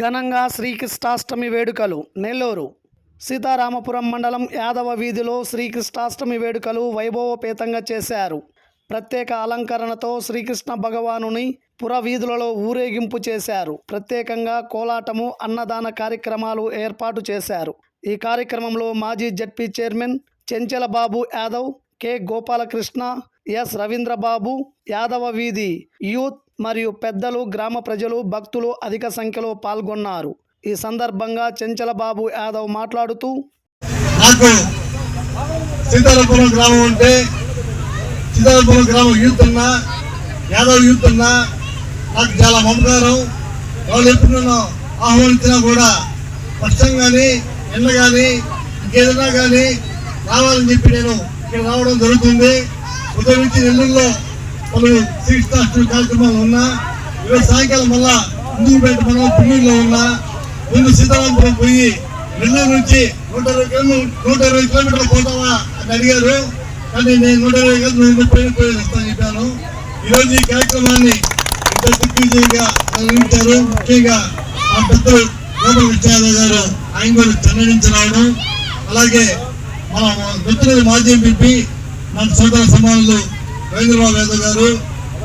ఘనంగా శ్రీకృష్ణాష్టమి వేడుకలు. నెల్లూరు సీతారామపురం మండలం యాదవ వీధిలో శ్రీకృష్ణాష్టమి వేడుకలు వైభవపేతంగా చేశారు. ప్రత్యేక అలంకరణతో శ్రీకృష్ణ భగవానుని పుర వీధులలో ఊరేగింపు చేశారు. ప్రత్యేకంగా కోలాటము అన్నదాన కార్యక్రమాలు ఏర్పాటు చేశారు. ఈ కార్యక్రమంలో మాజీ ZP chairman Chenchalababu Yadav K Gopalakrishna S Ravindrababu Yadava వీధి యూత్ మరియు పెద్దలు గ్రామ ప్రజలు భక్తులు అధిక సంఖ్యలో పాల్గొన్నారు. ఈ సందర్భంగా చెంచలబాబు యాదవ్ మాట్లాడుతూ నాకు సీతారాపురం గ్రామం ఉంటే సీతారాపురం గ్రామం యూత్ ఉన్నా యాదవ్ యూత్ ఉన్నా నాకు చాలా మమకారం. వాళ్ళు ఎప్పుడు నన్ను ఆహ్వానించినా కూడా వర్షం కానీ ఎండ కానీ ఇంకేదైనా కానీ రావాలని చెప్పి నేను ఇక్కడ రావడం జరుగుతుంది. ఉదయం నుంచి నెల్లూరులో సీట్ శ్రీకృష్ణాష్టమి కార్యక్రమాలు ఉన్నా ఈరోజు సాయంకాలం మళ్ళా ముందుకుపేట మనం పిల్లల్లో ఉన్నా ముందు సీతారాంపురం పోయి నెల్లూరు నుంచి నూట ఇరవై కిలోమీటర్ నూట ఇరవై కిలోమీటర్లు పోతావా అని అడిగారు. కానీ నేను నూట ఇరవై కిలోమీటర్లు ముప్పై పోయి వస్తాను చెప్పాను. ఈరోజు ఈ కార్యక్రమాన్ని ఇంత దిగ్విజయంగా నిర్వహించారు. ముఖ్యంగా మా పెద్దలు గోపాల విద్యాలయ గారు ఆయన కూడా చెన్నై రావడం అలాగే మా మిత్రులు మాజీ ఎంపీ మన సోదర సమానులు రవీంద్రబాబు యాదవ్ గారు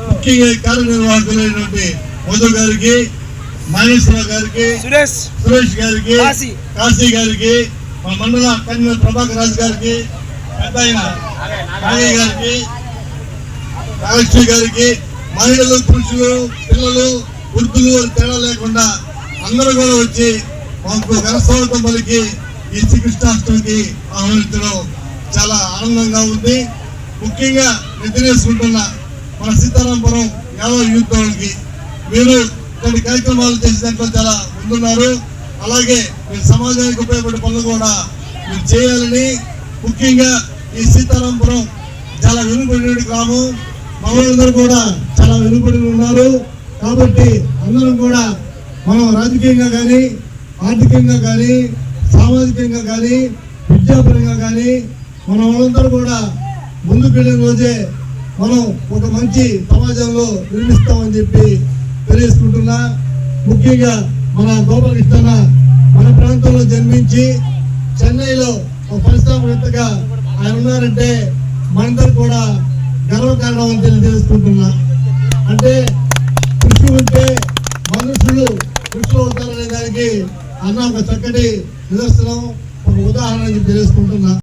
ముఖ్యంగా కార్యనిర్వాహకులైనటువంటి మధు గారికి నాగేశ్వరరావు గారికి సురేష్ గారికి కాశీ. గారికి మా మండల కన్వీనర్ ప్రభాకర్ రాజు గారికి పెద్ద నాగయ్య గారికి నాగలక్ష్మి గారికి మహిళలు పురుషులు పిల్లలు వృద్ధులు తేడా లేకుండా అందరూ కూడా వచ్చి మాకు ఘనస్వాగతం పలికి ఈ శ్రీకృష్ణాష్టమికి ఆహ్వానించడం చాలా ఆనందంగా ఉంది ముఖ్యంగా ఎదురేసుకుంటున్న మన సీతారాంపురం యాదవ్ యూత్ వాళ్ళకి మీరు కొన్ని కార్యక్రమాలు చేసే దాంట్లో చాలా ముందున్నారు. అలాగే మీరు సమాజానికి ఉపయోగపడే పనులు కూడా మీరు చేయాలని ముఖ్యంగా ఈ సీతారాంపురం చాలా వెనుకబడిన గ్రామం. మనందరూ కూడా చాలా వెనుకబడి ఉన్నారు. కాబట్టి అందరం కూడా మనం రాజకీయంగా కానీ ఆర్థికంగా కానీ సామాజికంగా కానీ విద్యాపరంగా కానీ మన వాళ్ళందరూ కూడా ముందుకు వెళ్ళిన రోజే మనం ఒక మంచి సమాజంలో నిర్మిస్తామని చెప్పి తెలియజేసుకుంటున్నా. ముఖ్యంగా మన గోపాలకృష్ణ మన ప్రాంతంలో జన్మించి చెన్నైలో ఒక పరిశ్రమవేత్తగా ఆయన ఉన్నారంటే మనందరూ కూడా గర్వకారణం అని తెలియజేసుకుంటున్నా. అంటే కృషి ఉంటే మనుషులు కృషి అవుతారనే దానికి అన్న ఒక చక్కటి నిదర్శనం ఒక ఉదాహరణ అని తెలియజేసుకుంటున్నా.